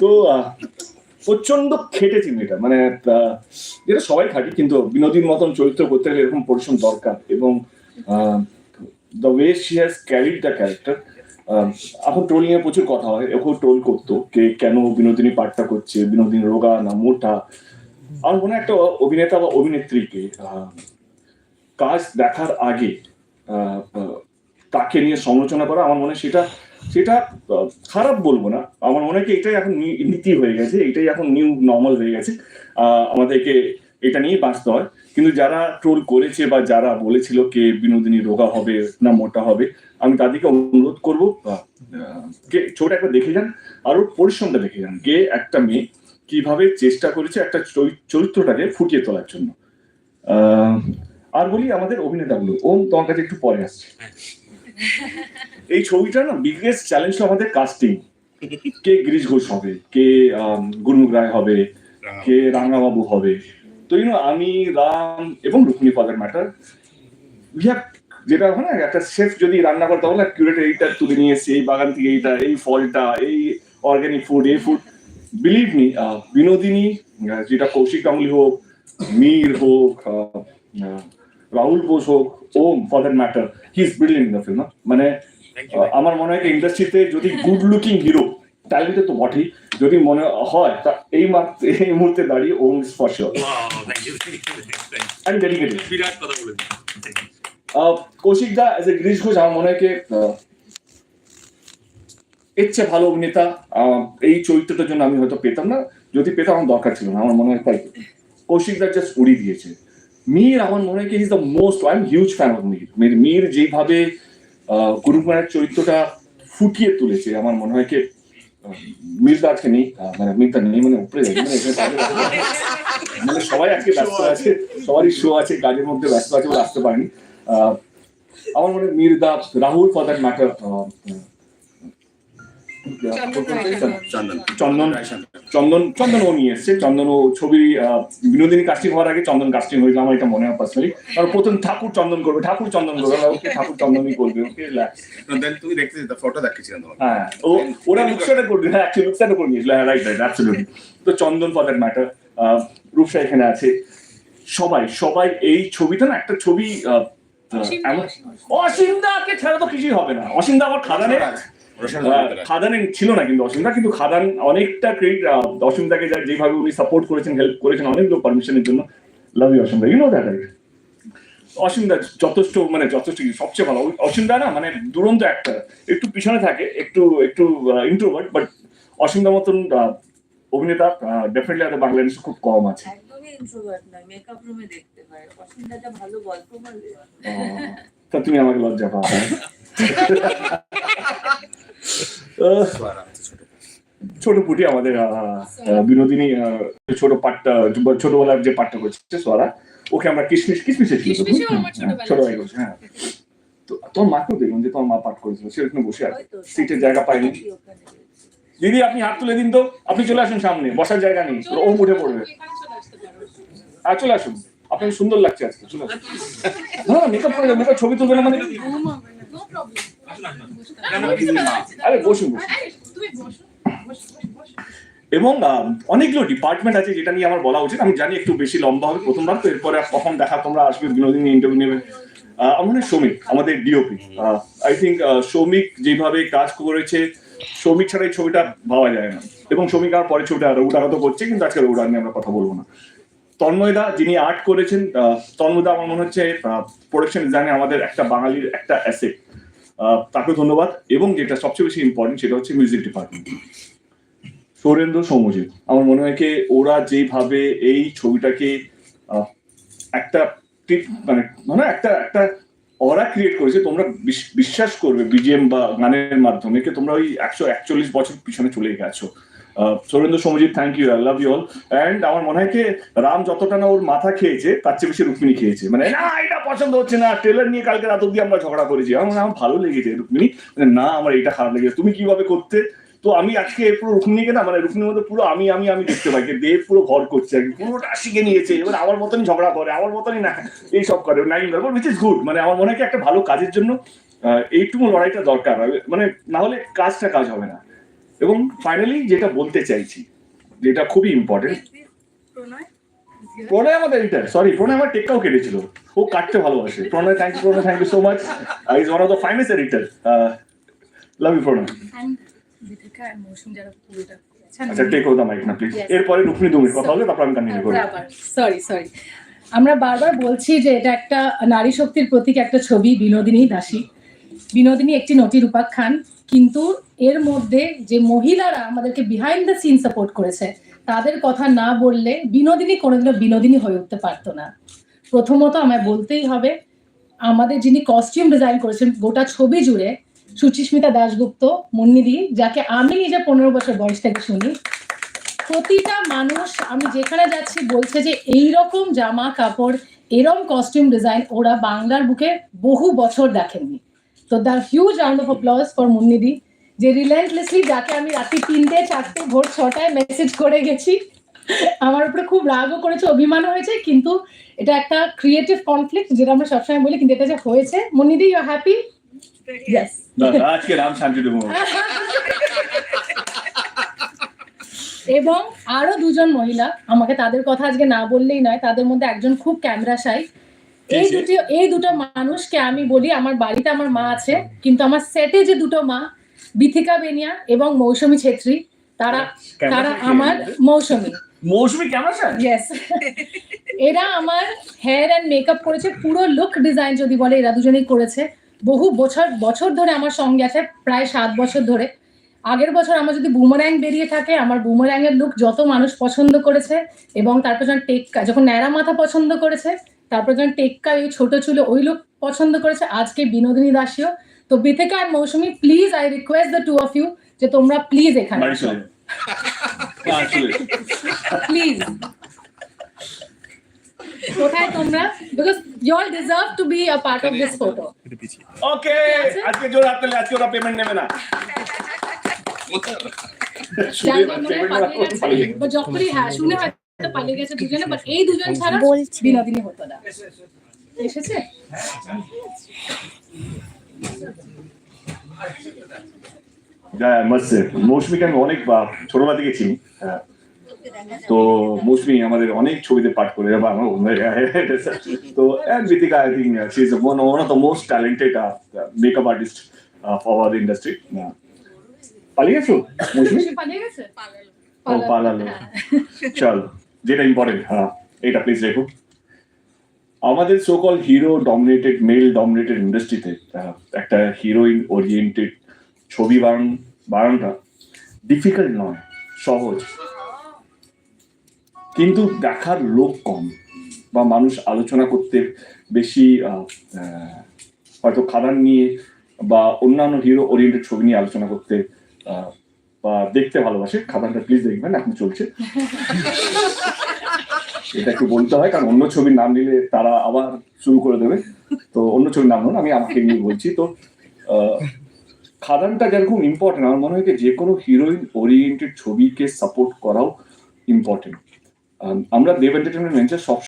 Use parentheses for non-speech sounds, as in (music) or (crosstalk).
তো প্রচণ্ড খেটেছি মেয়েটা মানে যেটা সবাই খাটি কিন্তু বিনোদীর মতন চরিত্র করতে গেলে এরকম পরিশ্রম দরকার এবং the way she has carried the character এখন ট্রোলিং এ প্রচুর কথা হয় এখন ট্রোল করতো কে কেন বিনোদিনী পাঠটা করছে বিনোদিনী রোগা না মোটা আমার মনে একটা অভিনেতা বা অভিনেত্রীকে কাজ দেখার আগে তাকে নিয়ে সমালোচনা করা, আমার মনে সেটা সেটা খারাপ বলব না। আমার মনে হয় এটাই এখন নীতি হয়ে গেছে, এটাই এখন নিউ নর্মাল হয়ে গেছে। আমাদেরকে এটা নিয়ে বাঁচতে হয়। কিন্তু যারা ট্রোল করেছে বা যারা বলেছিল কে বিনোদিনী রোগা হবে না মোটা হবে, আমি তাদেরকে অনুরোধ করব ছোট একটা দেখে যান, আর ওর পরিশ্রমটা দেখে যান। কে একটা মেয়ে কীভাবে চেষ্টা করেছে একটা চরি- চরিত্রটাকে ফুটিয়ে তোলার জন্য। আর বলি আমাদের অভিনেতাগুলো। ওম, তোমার কাছে একটু পরে আসছে। এই ছবিটা না বিগেস্ট চ্যালেঞ্জ আমাদের কাস্টিং কে গিরিশ ঘোষ হবে কে আম, রায় হবে কে রাঙাবাবু হবে। তো ইউনো আমি রাম এবং রুক্মিণী পদের ম্যাটার উই হ্যাভ যেটা হয় না একটা শেফ যদি রান্না করতে বলে কিউরেটার এইটা তুলে নিয়ে এসে এই বাগান থেকে এইটা এই ফলটা এই অর্গানিক ফুড এই ফুড বিলিভ মি বিনোদিনী যেটা কৌশিক গাঙ্গুলি হোক মীর হোক রাহুল বোস হোক Om for that matter he is brilliant in the film মানে আমার মনে হয় ইন্ডাস্ট্রিতে যদি গুড লুকিং হিরো ট্যালেন্টেড তো বটেই যদি মনে হয় তা এই মাত্র এই মুহূর্তে দাঁড়িয়ে Om is for sure dedicated বিরাট কথা কৌশিক দা এজ এ গিরিশ ঘোষ আমার মনে হয় এর চেয়ে ভালো অভিনেতা এই চরিত্রটার জন্য আমি হয়তো পেতাম না যদি পেতাম আমার দরকার ছিল না আমার মনে হয় তাই। কৌশিক দা জাস্ট উড়িয়ে দিয়েছে। মীর আমার মনে হয় is the most I am huge fan of Mir. Mir Mir যেভাবে গুরুকুমারের চরিত্রটা ফুটিয়ে তুলেছে আমার মনে হয় কি আহ, মীর দা আজকে নেই মানে মীর দা নেই মানে উপরে মানে। মানে সবাই আজকে ব্যস্ত আছে সবারই শো আছে কাজের মধ্যে ব্যস্ত আছে বলে আসতে পারেনি। আমার মনে হয় Mir da Rahul for that matter Chandan Chandan. Chandan. Chandan. ও নিয়ে এসছে। চন্দন ও ছবি বিনোদিনী কাস্টিং হওয়ার আগে চন্দন কাস্টিং হয়েছিল আমার এটা মনে হয় পার্সোনালি কারণ প্রথম ঠাকুর চন্দন করবে ঠাকুর চন্দন করবে। ওকে ঠাকুর চন্দনই করবে ওকে দেন তুমি দেখতে ফটো দেখিয়েছিলাম হ্যাঁ ও ওরা লুকসাটা করবে হ্যাঁ অ্যাকচুয়ালি লুকসাটা করে নিয়েছিল হ্যাঁ রাইট রাইট অ্যাবসলিউটলি তো Chandan for that matter Rupsa এখানে আছে। সবাই সবাই এই ছবিটা না একটা ছবি আহ, আহ, এমন অসীমদাকে ছাড়া তো কিছুই হবে না। অসীমদা আমার খাদানে রোশন আহ, খাদানে ছিল না কিন্তু অসুবিধা কিন্তু খাদান অনেকটা ক্রেডিট অসীমদাকে যা যেভাবে উনি সাপোর্ট করেছেন হেল্প করেছেন অনেক লোক পারমিশনের জন্য লাভ ইউ অসীমদা ইউ নো দ্যাট রাইট অসীমদা যথেষ্ট মানে যথেষ্ট সবচেয়ে ভালো। অসীমদা না মানে দুরন্ত একটা একটু পিছনে থাকে একটু একটু ইন্ট্রোভার্ট বাট অসীমদা মতন আহ, অভিনেতা ডেফিনেটলি আমাদের বাংলা ইন্ডাস্ট্রি খুব কম আছে। তা তুমি আমাকে লজ্জা পাও। হ্যাঁ? (laughs) ছোট পুটি আমাদের বিনোদিনী ছোট পাটটা ছোটবেলার যে পাটটা করছে সোয়ারা ওকে আমরা কিশমিশ কিশমিশে ছিল আমার ছোটবেলায় ছোট ভাই করছে হ্যাঁ। তো তোমার মাকেও দেখুন যে তোমার মা পাঠ করেছিল সে ওখানে বসে আছে সিটের জায়গা রয়েছে। দিদি আপনি হাত তুলে দিন তো আপনি চলে আসুন সামনে বসার জায়গা নেই ও উঠে পড়বে। এখানে চলে আর চলে আসুন আপনাকে সুন্দর লাগছে আজকে চলে আসুন। হ্যাঁ মেকআপ করে মেকআপ ছবি তুলবে না মানে? নো প্রবলেম আরে বসুন এবং অনেকগুলো ডিপার্টমেন্ট আছে যেটা নিয়ে আমার বলা উচিত। আমি জানি একটু বেশি লম্বা হবে প্রথমবার তো এরপরে কখন দেখা তোমরা আসবে বিনোদিনী ইন্টারভিউ নেবে। আহ, আমার সৌমিক আমাদের ডিওপি আই থিঙ্ক শ্রমিক যেভাবে কাজ করেছে শ্রমিক ছাড়া এই ছবিটা ভাবা যায় না। এবং শ্রমিক আর পরে ছবিটা রৌডারা তো করছে কিন্তু আজকে রৌডা নিয়ে আমরা কথা বলব না। তন্ময়দা যিনি আর্ট করেছেন আহ, তন্ময়দা আমার মনে হচ্ছে প্রোডাকশন ডিজাইনে আমাদের একটা বাঙালির একটা অ্যাসেট তাকে ধন্যবাদ। এবং যেটা সবচেয়ে বেশি ইম্পর্টেন্ট সেটা হচ্ছে মিউজিক ডিপার্টমেন্ট সৌরেন্দ্র সৌমজিৎ আমার মনে হয় কি ওরা যেভাবে এই ছবিটাকে একটা মানে মানে একটা একটা অরা ক্রিয়েট করেছে, তোমরা বিশ- বিশ্বাস করবে, বিজিএম বা গানের মাধ্যমে তোমরা ওই একশো একচল্লিশ বছর পিছনে চলে গেছো। Sourendra Soumojit thank you I love you all and আমার মনে হয় কি, রাম যতটা না ওর মাথা খেয়েছে, তার চেয়ে বেশি রুক্মিণী খেয়েছে। মানে না, এটা পছন্দ হচ্ছে না। ট্রেলার নিয়ে কালকে রাত অব্দি আমরা ঝগড়া করেছি। আমার আমার ভালো লেগেছে রুক্মিণী। মানে না, আমার এটা খারাপ লেগেছে। তুমি কীভাবে করতে? তো আমি আজকে পুরো রুক্মিণীকে না মানে রুক্মিণীর মধ্যে পুরো আমি আমি আমি দেখতে পাই যে দেব পুরো ভর করছে আর কি। পুরোটা শিখে নিয়েছে। এবার আমার মতনই ঝগড়া করে, আমার মতনই না এইসব করে। নাইন উইচ ইজ গুড মানে আমার মনে হয় একটা ভালো কাজের জন্য এইটুকু লড়াইটা দরকার। মানে না হলে কাজটা কাজ হবে না। এবং ফাইনালি যেটা বলতে চাইছি যেটা খুবই ইম্পর্টেন্ট প্রণয়. আমাদের এডিটার সরি প্রণয় আমার টেক্কাও কেটেছিল ও কাটতে ভালোবাসে। Pranay thank you Pranay thank you so much is one of the finest editor love you Pranay. আচ্ছা টেক ওভার দ্য মাইক না প্লিজ এরপরে রুক্মিণী দু মিনিট কথা হবে তারপর আমি কন্টিনিউ করব সরি সরি আমরা বারবার বলছি যে এটা একটা নারী শক্তির প্রতীক একটা ছবি বিনোদিনী দাসী। বিনোদিনী একটি নটির উপাখ্যান কিন্তু এর মধ্যে যে মহিলারা আমাদেরকে বিহাইন্ড দ্য সিন সাপোর্ট করেছে, তাদের কথা না বললে বিনোদিনী কোনোদিনও বিনোদিনী হয়ে উঠতে পারতো না। প্রথমত আমায় বলতেই হবে, আমাদের যিনি কস্টিউম ডিজাইন করেছেন, গোটা ছবি জুড়ে সুচিস্মিতা দাশগুপ্ত, মুন্নিদি, যাকে আমি নিজে পনেরো বছর বয়স থেকে শুনি, প্রতিটা মানুষ, আমি যেখানে যাচ্ছি বলছে যে এই রকম জামা কাপড়, এরম কস্টিউম ডিজাইন ওরা বাংলার বুকে বহু বছর দেখেননি। তো the huge round of applause for মুন্নিদি যে রিল্যান্টলেসলি যাকে আমি রাত্রি তিনটে চারটে ভোর ছটায় মেসেজ করে গেছি আমার উপরে খুব রাগও করেছে অভিমানও হয়েছে কিন্তু এটা একটা ক্রিয়েটিভ কনফ্লিক্ট যেটা আমরা সবসময় বলি কিন্তু এটা যে হয়েছে। মুন্নিদি ইউ হ্যাপি আজকে রাম শান্তি এবং আরও দুজন মহিলা আমাকে তাদের কথা আজকে না বললেই নয় তাদের মধ্যে একজন খুব ক্যামেরা সাই এই? দুটো এই দুটো মানুষকে আমি বলি আমার বাড়িতে আমার মা আছে কিন্তু আমার সেটে যে দুটো মা বিথিকা বেনিয়া এবং মৌসুমী ছেত্রী তারা তারা আমার মৌসুমী। মৌসুমি কেমন ইয়েস (laughs) এরা আমার হেয়ার অ্যান্ড মেকআপ করেছে পুরো লুক ডিজাইন যদি বলে এরা দুজনেই করেছে। বহু বছর বছর ধরে আমার সঙ্গে আছে প্রায় সাত বছর ধরে। আগের বছর আমার যদি বুমার্যাং বেরিয়ে থাকে আমার বুমার্যাং এর লুক যত মানুষ পছন্দ করেছে এবং তারপর যখন টেক্কা যখন ন্যাড়া মাথা পছন্দ করেছে তারপর যখন টেক্কা ওই ছোট চুলে ওই লোক পছন্দ করেছে আজকে বিনোদিনী দাসীও। তো বিথিকা আর Mousumi please I request the two of you যে তোমরা প্লিজ এখানে। প্লিজ কোথায় তোমরা? Because you all deserve to be a part of this photo okay আজকে জোর হাত আজকে ওরা পেমেন্ট নেবে না। যখনই হ্যাঁ শুনে হয়তো পালিয়ে গেছে দুজনে বাট এই দুজন ছাড়া বিনোদিনী হতো না। এসেছে? হ্যাঁ মৌসুমিকে আমি অনেক ছোটবেলা থেকে চিনি হ্যাঁ। তো মৌসুমি আমাদের অনেক ছবিতে পাঠ করে বা আমার তো artist uh, for our পালিয়ে গেছো মৌসুমি? পালিয়ে গেছে? ও পালালো। হ্যাঁ। চল। যেটা ইম্পর্টেন্ট হ্যাঁ এটা প্লিজ রেখো। আমাদের so call hero dominated male dominated ইন্ডাস্ট্রিতে একটা হিরোইন ওরিয়েন্টেড ছবি বানান, বানানোটা ডিফিকাল্ট নয়, সহজ। কিন্তু দেখার লোক কম বা মানুষ আলোচনা করতে বেশি হয়তো খাদান নিয়ে বা অন্যান্য হিরো ওরিয়েন্টেড ছবি নিয়ে আলোচনা করতে বা দেখতে ভালোবাসে। খাদানটা প্লিজ দেখবেন এখন চলছে। (laughs) এটা একটু বলতে হয় কারণ অন্য ছবির নাম নিলে তারা আবার শুরু করে দেবে। তো অন্য ছবির নাম নয় আমি আমাকে নিয়ে বলছি। তো আহ, খাদানটা যেরকম ইম্পর্টেন্ট আমার মনে হয় যে কোনো হিরোইন ওরিয়েন্টেড ছবিকে সাপোর্ট করাও ইম্পর্টেন্ট আমরা দেব এন্টারটেনমেন্ট ভেঞ্চার সব